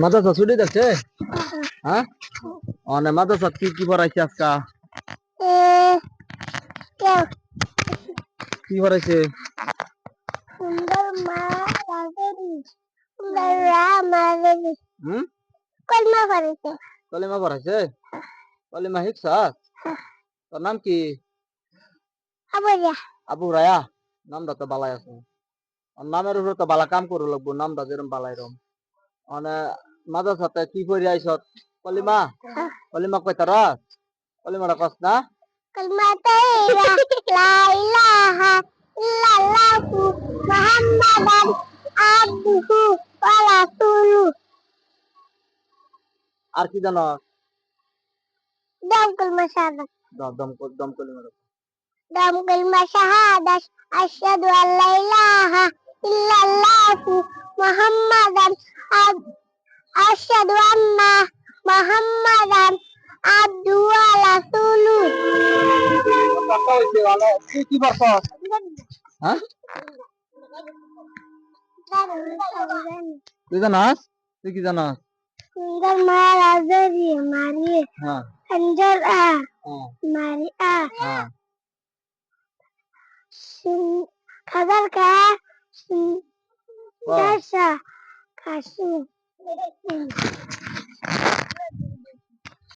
মাদ্রাসা ছুটি যাচ্ছে হ্যাঁ? অনে মাদ্রাসা কি কি পড়াইছে আজকা? কি পড়াইছে? সুন্দর মা রাজনী সুন্দর রাম রাজনী হুম? কলমা পড়েছে কলিমা পড়াইছে? কলিমা শিখছাস তোর নাম কি? আবু রায়া। নামটা তো বালাই আছে। নামের উপরে তো বালা কাম করে লাগবো নামটা যেরকম বালাই রম। মানে মাদ্রাসাতে কি পড়ি আইছত কলিমা? কলিমা কই তারাস কলিমাটা কস না আর কি জানো? দাম কলমা শাহাদাত। দম দম কর- দম কলিমাটা দাম কলমা শাহাদাত। আশহাদু আল্লা ইলাহা ইল্লাল্লাহু মুহাম্মাদান আশহাদু আন্না মুহাম্মাদান আবদুহু ওয়া রাসূলুহু। হ্যাঁ? তুই জানাস? তুই কি জানাস? সুন্দর মহারাজা দিয়ে মারিয়ে হ্যাঁ। মারি আ হ্যাঁ। সুন- 还是